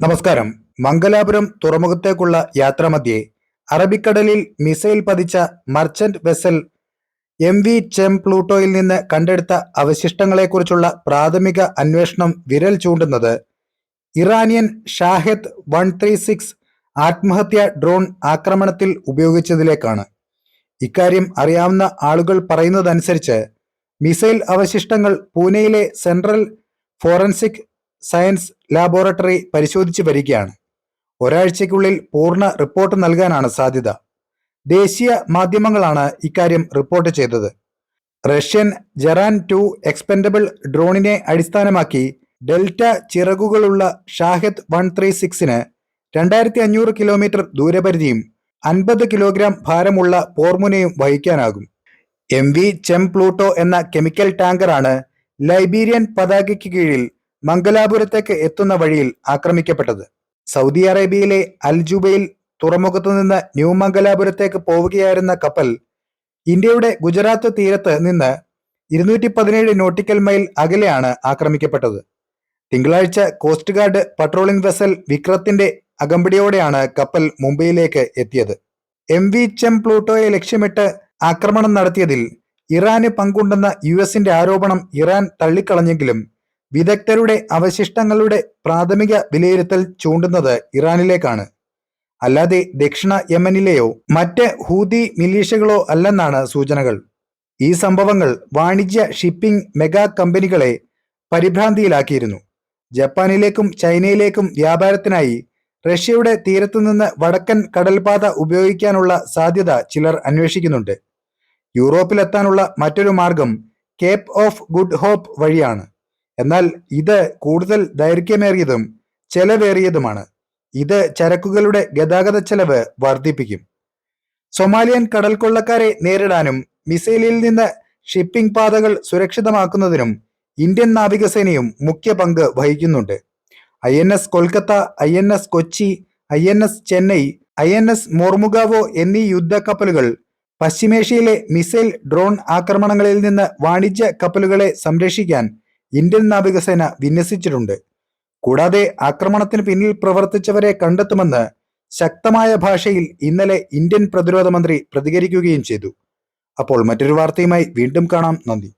നമസ്കാരം. മംഗലാപുരം തുറമുഖത്തേക്കുള്ള യാത്രാമധ്യേ അറബിക്കടലിൽ മിസൈൽ പതിച്ച merchant vessel M V Chem പ്ലൂട്ടോയിൽ നിന്ന് കണ്ടെടുത്ത അവശിഷ്ടങ്ങളെക്കുറിച്ചുള്ള പ്രാഥമിക അന്വേഷണം വിരൽ ചൂണ്ടുന്നത് Iranian Shahed one three six ആത്മഹത്യാ ഡ്രോൺ ആക്രമണത്തിൽ ഉപയോഗിച്ചതിലേക്കാണ്. ഇക്കാര്യം അറിയാവുന്ന ആളുകൾ പറയുന്നതനുസരിച്ച് മിസൈൽ അവശിഷ്ടങ്ങൾ പൂനെയിലെ സെൻട്രൽ ഫോറൻസിക് സയൻസ് ലാബോറട്ടറി പരിശോധിച്ചു വരികയാണ്. ഒരാഴ്ചയ്ക്കുള്ളിൽ പൂർണ റിപ്പോർട്ട് നൽകാനാണ് സാധ്യത. ദേശീയ മാധ്യമങ്ങളാണ് ഇക്കാര്യം റിപ്പോർട്ട് ചെയ്തത്. റഷ്യൻ ജെറാൻ ടു എക്സ്പെൻഡബിൾ ഡ്രോണിനെ അടിസ്ഥാനമാക്കി ഡെൽറ്റ ചിറകുകളുള്ള ഷാഹിദ് വൺ ത്രീ സിക്സിന് രണ്ടായിരത്തി അഞ്ഞൂറ് കിലോമീറ്റർ ദൂരപരിധിയും അൻപത് കിലോഗ്രാം ഭാരമുള്ള പോർമുനയും വഹിക്കാനാകും. എം വി ചെം പ്ലൂട്ടോ എന്ന കെമിക്കൽ ടാങ്കറാണ് ലൈബീരിയൻ പതാകയ്ക്ക് കീഴിൽ മംഗലാപുരത്തേക്ക് എത്തുന്ന വഴിയിൽ ആക്രമിക്കപ്പെട്ടത്. സൗദി അറേബ്യയിലെ അൽജുബയിൽ തുറമുഖത്തു നിന്ന് ന്യൂ മംഗലാപുരത്തേക്ക് പോവുകയായിരുന്ന കപ്പൽ ഇന്ത്യയുടെ ഗുജറാത്ത് തീരത്ത് നിന്ന് ഇരുന്നൂറ്റി പതിനേഴ് നോട്ടിക്കൽ മൈൽ അകലെയാണ് ആക്രമിക്കപ്പെട്ടത്. തിങ്കളാഴ്ച കോസ്റ്റ് ഗാർഡ് പട്രോളിംഗ് വെസൽ വിക്രത്തിന്റെ അകമ്പടിയോടെയാണ് കപ്പൽ മുംബൈയിലേക്ക് എത്തിയത്. എം വി ചെം പ്ലൂട്ടോയെ ലക്ഷ്യമിട്ട് ആക്രമണം നടത്തിയതിൽ ഇറാന് പങ്കുണ്ടെന്ന യു എസിന്റെ ആരോപണം ഇറാൻ തള്ളിക്കളഞ്ഞെങ്കിലും വിദഗ്ധരുടെ അവശിഷ്ടങ്ങളുടെ പ്രാഥമിക വിലയിരുത്തൽ ചൂണ്ടുന്നത് ഇറാനിലേക്കാണ്. അല്ലാതെ ദക്ഷിണ യമനിലെയോ മറ്റ് ഹൂതി മിലീഷ്യകളോ അല്ലെന്നാണ് സൂചനകൾ. ഈ സംഭവങ്ങൾ വാണിജ്യ ഷിപ്പിംഗ് മെഗാ കമ്പനികളെ പരിഭ്രാന്തിയിലാക്കിയിരുന്നു. ജപ്പാനിലേക്കും ചൈനയിലേക്കും വ്യാപാരത്തിനായി റഷ്യയുടെ തീരത്തുനിന്ന് വടക്കൻ കടൽപാത ഉപയോഗിക്കാനുള്ള സാധ്യത ചിലർ അന്വേഷിക്കുന്നുണ്ട്. യൂറോപ്പിലെത്താനുള്ള മറ്റൊരു മാർഗം കേപ്പ് ഓഫ് ഗുഡ് ഹോപ്പ് വഴിയാണ്. എന്നാൽ ഇത് കൂടുതൽ ദൈർഘ്യമേറിയതും ചെലവേറിയതുമാണ്. ഇത് ചരക്കുകളുടെ ഗതാഗത ചെലവ് വർദ്ധിപ്പിക്കും. സൊമാലിയൻ കടൽ കൊള്ളക്കാരെ നേരിടാനും മിസൈലിൽ നിന്ന് ഷിപ്പിംഗ് പാതകൾ സുരക്ഷിതമാക്കുന്നതിനും ഇന്ത്യൻ നാവികസേനയും മുഖ്യ പങ്ക് വഹിക്കുന്നുണ്ട്. I N S Kolkata I N S Kochi I N S Chennai I N S Mormugao എന്നീ യുദ്ധക്കപ്പലുകൾ പശ്ചിമേഷ്യയിലെ മിസൈൽ ഡ്രോൺ ആക്രമണങ്ങളിൽ നിന്ന് വാണിജ്യ കപ്പലുകളെ സംരക്ഷിക്കാൻ ഇന്ത്യൻ നാവികസേന വിന്യസിച്ചിട്ടുണ്ട്. കൂടാതെ ആക്രമണത്തിന് പിന്നിൽ പ്രവർത്തിച്ചവരെ കണ്ടെത്തുമെന്ന് ശക്തമായ ഭാഷയിൽ ഇന്നലെ ഇന്ത്യൻ പ്രതിരോധ മന്ത്രി പ്രതികരിക്കുകയും ചെയ്തു. അപ്പോൾ മറ്റൊരു വാർത്തയുമായി വീണ്ടും കാണാം. നന്ദി.